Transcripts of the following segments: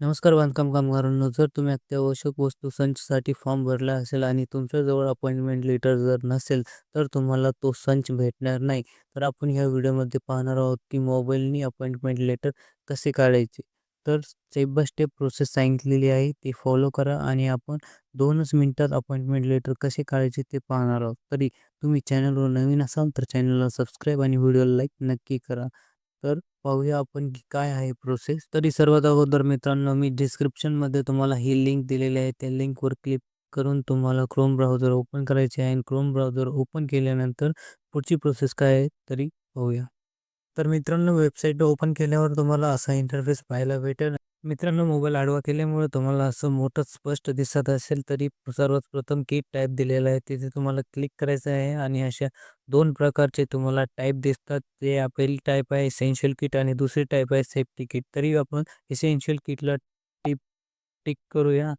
नमस्कार बांधकाम कामगारांनो. जर तुम्ही अत्यावश्यक वस्तू संचसाठी फॉर्म भरला असेल आणि तुमच्याजवळ अपॉइंटमेंट लेटर जर नसेल तर तुम्हाला तो संच भेटणार नाही. तर आपण ह्या व्हिडिओमध्ये पाहणार आहोत की मोबाईलनी अपॉइंटमेंट लेटर कसे काढायचे. तर स्टेप बाय स्टेप प्रोसेस सांगितलेली आहे ती फॉलो करा आणि आपण दोनच मिनटात अपॉइंटमेंट लेटर कसे काढायचे ते पाहणार आहोत. तरी तुम्ही चॅनलवर नवीन असाल तर चॅनलला सबस्क्राईब आणि व्हिडिओला लाईक नक्की करा. तर पाहूया आपण की काय आहे प्रोसेस तरी सर्वात अगोदर मित्रांनो मी डिस्क्रिप्शनमध्ये तुम्हाला ही लिंक दिलेली आहे. त्या लिंकवर क्लिक करून तुम्हाला क्रोम ब्राउझर ओपन करायचे आहे. क्रोम ब्राउझर ओपन केल्यानंतर पुढची प्रोसेस काय आहे तरी पाहूया. तर मित्रांनो वेबसाईट ओपन केल्यावर तुम्हाला असा इंटरफेस पाहायला भेटेल. मित्रांनो मोबाईल आडवा केल्यामुळे तुम्हाला असं मोठं स्पष्ट दिसत असेल तरी सर्वात प्रथम की टाईप दिलेला आहे तिथे तुम्हाला क्लिक करायचं आहे आणि अशा दोन प्रकारचे तुम्हाला टाईप दिसतात. ते पहिली टाईप आहे इसेन्शियल किट आणि दुसरी टाईप आहे सेफ्टी किट. तरी आपण इसेन्शियल किटला टिप टिक करूया.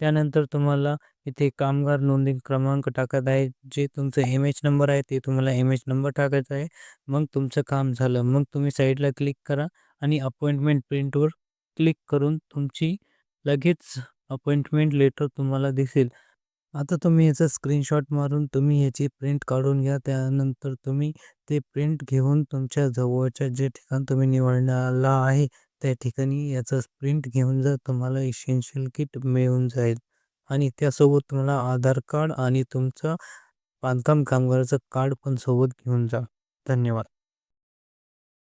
त्यानंतर तुम्हाला इथे कामगार नोंदणी क्रमांक टाकत आहे. जे तुमचं एम एच नंबर आहे ते तुम्हाला एम एच नंबर टाकायचा आहे. मग तुमचं काम झालं. मग तुम्ही साईडला क्लिक करा आणि अपॉइंटमेंट प्रिंटवर क्लिक करून तुमची लगेच अपॉइंटमेंट लेटर तुम्हाला दिसेल. आता तुम्ही याचा स्क्रीनशॉट मारून तुम्ही याची प्रिंट काढून घ्या. त्यानंतर तुम्ही ते प्रिंट घेऊन तुमच्या जवळच्या जे ठिकाण तुम्ही निवडण्याला आहे त्या ठिकाणी याचा प्रिंट घेऊन जा. तुम्हाला इसेन्शियल किट मिळून जाईल. आणि त्यासोबत तुम्हाला आधार कार्ड आणि तुमचं बांधकाम कामगाराचं कार्ड पण सोबत घेऊन जा. धन्यवाद.